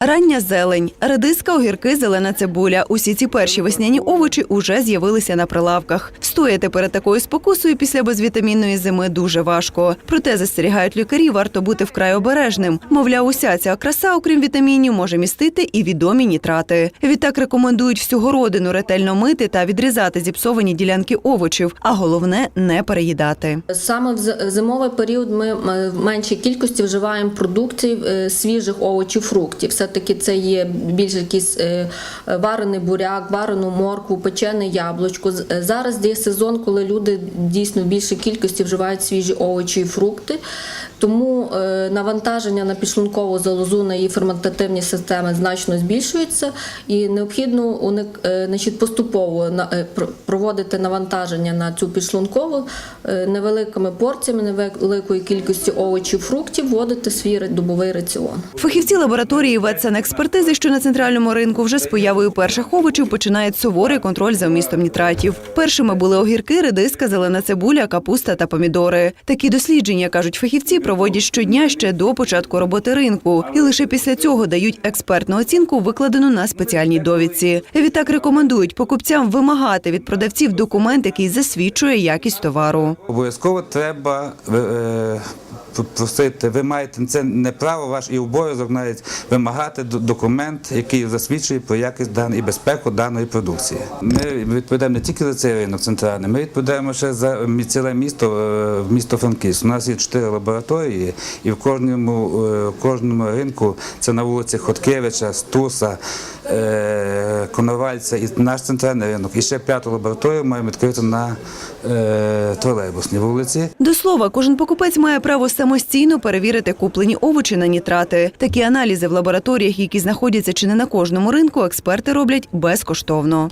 Рання зелень, редиска, огірки, зелена цибуля. Усі ці перші весняні овочі уже з'явилися на прилавках. Стояти перед такою спокусою після безвітамінної зими дуже важко. Проте застерігають лікарі, варто бути вкрай обережним. Мовляв, уся ця краса, окрім вітамінів, може містити і відомі нітрати. Відтак рекомендують всього родину ретельно мити та відрізати зіпсовані ділянки овочів, а головне не переїдати. Саме в зимовий період ми в меншій кількості вживаємо продукції е, свіжих овочів, фруктів. Все-таки це є більш якийсь е, варений буряк, варену моркву, печене яблучко. Е, Зараз є сезон, коли люди дійсно в більшій кількості вживають свіжі овочі і фрукти. Тому е, навантаження на підшлункову залозу на її ферментативні системи значно збільшується, і необхідно е, значить, поступово е, проводити навантаження на цю підшлункову невеликими порціями, невеликої кількості овочів, фруктів, вводити свій добовий раціон. Фахівці лабораторії ветсанекспертизи, що на центральному ринку вже з появою перших овочів починають суворий контроль за вмістом нітратів. Першими були огірки, редиска, зелена цибуля, капуста та помідори. Такі дослідження, кажуть фахівці, проводять щодня ще до початку роботи ринку, і лише після цього дають експертну оцінку, викладену на спеціальній довідці. Відтак рекомендують покупцям вимагати від продавців документ, який засвідчує якість товару. Обов'язково треба е, е, просити, ви маєте це не право ваш і обов'язок навіть вимагати документ, який засвідчує про якість дан і безпеку даної продукції. Ми відповідаємо не тільки за цей ринок центральний, ми відповідаємо ще за ціле місто, е, місто Франківськ. У нас є чотири лабораторії, і в кожному, е, в кожному ринку це на вулиці Хоткевича, Стуса, е, Коновальця і наш центральний ринок. І ще п'яту лабораторію маємо відкрити на е, тролейбусній вулиці. До слова, кожен покупець має право самостійно перевірити куплені овочі на нітрати. Такі аналізи в лабораторіях, які знаходяться чи не на кожному ринку, експерти роблять безкоштовно.